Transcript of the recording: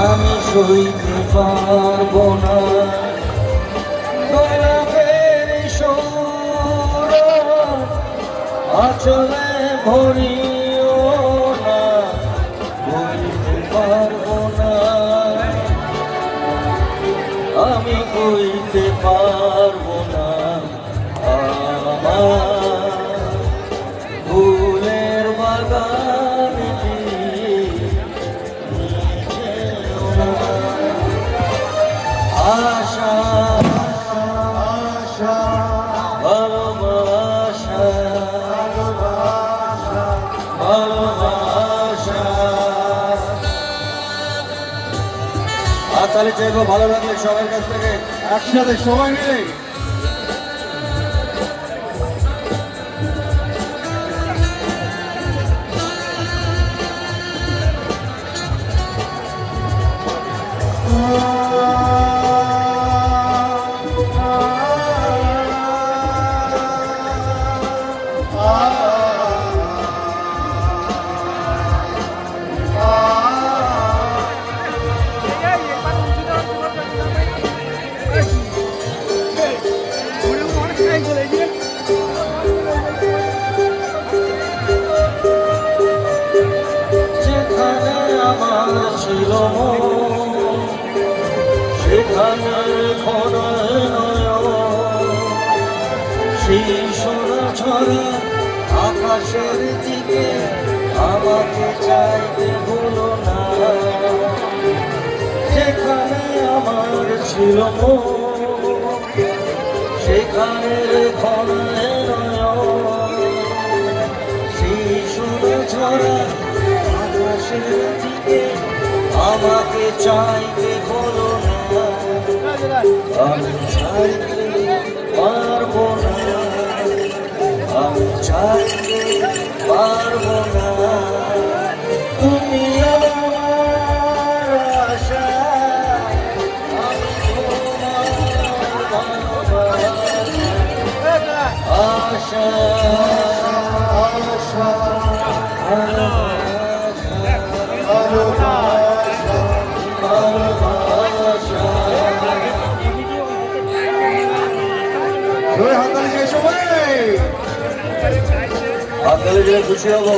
আমি সইতে পারব না। আচলে ভরিও বইতে পারব না। আমি কইতে পারব না। আমার আর তাহলে চাইব ভালো লাগলে সবার কাছ থেকে একসাথে সবাই মিলে ছিল সেখানে নয়ন। সেই সোনা ছড়া আকাশের দিকে, আমাকে চাইতে ভুলো না যেখানে আমার ছিল সেখানে নয়ন। সেই সোনা ছড়া আকাশের আমাকে চাইতে বলো না। আমি চাইতে পারব না। আমি চাইতে পারব না। তুমি আশা। হাততালি দিয়ে খুশি হব।